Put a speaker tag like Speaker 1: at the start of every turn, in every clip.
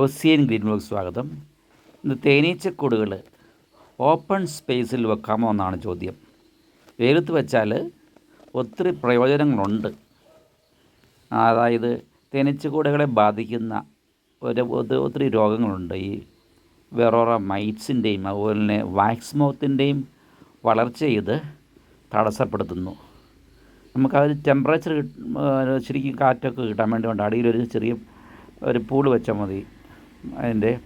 Speaker 1: ഓസിയൻ green സ്വാഗതം. ഇന്ന് തേനീച്ചക്കൂടുകൾ open സ്പേസിൽ വെക്കാമോ എന്നാണ് ചോദ്യം. വെയിലത്ത് വെച്ചാൽ ഒത്തിരി പ്രയോജനങ്ങളുണ്ട്. അതായത് തേനീച്ചക്കൂടുകളെ ബാധിക്കുന്ന ഒരു ഒത്തിരി രോഗങ്ങളുണ്ട്. ഈ വെറോറ മൈറ്റ്സിന്റെയും അതുപോലെ തന്നെ വാക്സ് മൗത്തിന്റെയും വളർച്ച ഇത് തടസ്സപ്പെടുത്തുന്നു നമുക്കത് ടെമ്പറേച്ചർ ശരിക്കും കാറ്റൊക്കെ കിട്ടാൻ വേണ്ടി കൊണ്ട് അടിയിലൊരു ചെറിയ ഒരു പൂൾ വെച്ചാൽ മതി. അതിന്റെ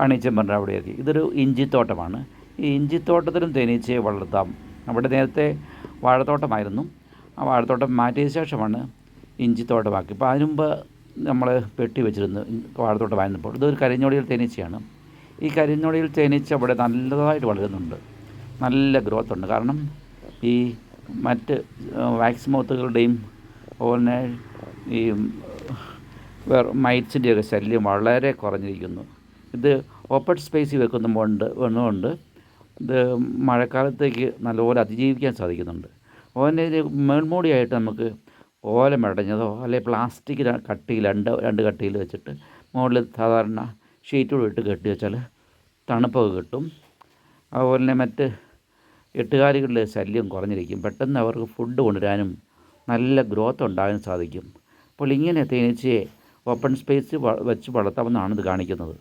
Speaker 1: അണിച്ചമ്പറിന്റെ അവിടെയൊക്കെ. ഇതൊരു ഇഞ്ചിത്തോട്ടമാണ്. ഈ ഇഞ്ചിത്തോട്ടത്തിലും തേനീച്ചയെ വളർത്താം. അവിടെ നേരത്തെ വാഴത്തോട്ടമായിരുന്നു. ആ വാഴത്തോട്ടം മാറ്റിയ ശേഷമാണ് ഇഞ്ചിത്തോട്ടമാക്കി. അപ്പോൾ അതിനു മുമ്പ് നമ്മൾ പെട്ടി വെച്ചിരുന്നു വാഴത്തോട്ടമായിരുന്നപ്പോൾ ഇതൊരു കരിഞ്ഞോടിയിൽ തേനീച്ചയാണ്. ഈ കരിഞ്ഞോടിയിൽ തേനീച്ച അവിടെ നല്ലതായിട്ട് വളരുന്നുണ്ട്. നല്ല ഗ്രോത്ത് ഉണ്ട് കാരണം ഈ മറ്റ് വാക്സ് മൗത്തുകളുടെയും അതുപോലെ ഈ മൈറ്റ്സിന്റെയൊക്കെ ശല്യം വളരെ കുറഞ്ഞിരിക്കുന്നു. ഇത് ഓപ്പൺ സ്പേസിൽ വെക്കുന്നുണ്ട് വന്നുകൊണ്ട് ഇത് മഴക്കാലത്തേക്ക് നല്ലപോലെ അതിജീവിക്കാൻ സാധിക്കുന്നുണ്ട്. ഇത് മേൽമൂടിയായിട്ട് നമുക്ക് ഓല മെടഞ്ഞതോ അല്ലെങ്കിൽ പ്ലാസ്റ്റിക് കട്ടിയിൽ രണ്ട് രണ്ട് കട്ടിയിൽ വെച്ചിട്ട് മുകളിൽ സാധാരണ ഷീറ്റോട് ഇട്ട് കെട്ടി വെച്ചാൽ തണുപ്പൊക്കെ കിട്ടും. അതുപോലെ തന്നെ മറ്റ് എട്ടുകാലികളുടെ ശല്യം കുറഞ്ഞിരിക്കും. പെട്ടെന്ന് അവർക്ക് ഫുഡ് കൊണ്ടുവരാനും നല്ല ഗ്രോത്ത് ഉണ്ടാകാൻ സാധിക്കും. അപ്പോൾ ഇങ്ങനെ തേനീച്ചയെ ഓപ്പൺ സ്പേസ് വെച്ച് വളർത്താമെന്നാണ് ഇത് കാണിക്കുന്നത്.